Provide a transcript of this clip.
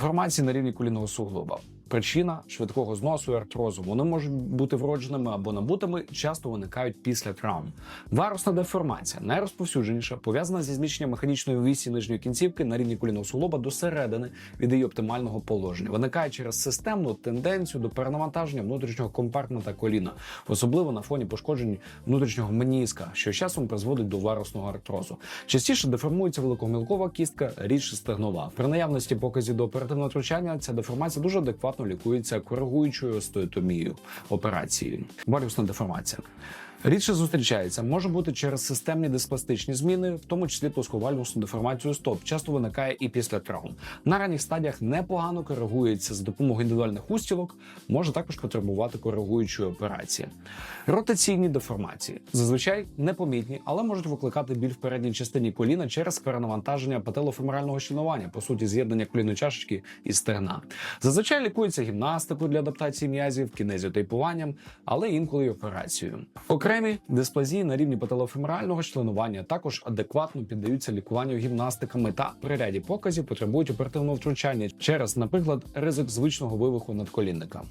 Деформації на рівні колінного суглоба. Причина швидкого зносу і артрозу. Вони можуть бути вродженими або набутими, часто виникають після травм. Варусна деформація найрозповсюдженіша, пов'язана зі зміщенням механічної вісі нижньої кінцівки на рівні колінного суглоба до середини від її оптимального положення. Виникає через системну тенденцію до перенавантаження внутрішнього компартмента коліна, особливо на фоні пошкоджень внутрішнього меніска, що з часом призводить до варусного артрозу. Частіше деформується великомілкова кістка, рідше стегнова. При наявності показів до оперативного втручання ця деформація дуже адекватно лікується коригуючою остеотомією операцією. Варусна деформація. Рідше зустрічається, може бути через системні диспластичні зміни, в тому числі плосковальнусну деформацію стоп, часто виникає і після травм. На ранніх стадіях непогано коригується за допомогою індивідуальних устілок, може також потребувати коригуючої операції. Ротаційні деформації зазвичай непомітні, але можуть викликати біль в передній частині коліна через перенавантаження пателофеморального щільнування, по суті, з'єднання колінної чашечки і стегна. Зазвичай лікується гімнастикою для адаптації м'язів, кінезіотейпуванням, але інколи й операцією. Окремі дисплазії на рівні паталофеморального членування також адекватно піддаються лікуванню гімнастиками та при ряді показів потребують оперативного втручання через, наприклад, ризик звичного вивиху надколінника.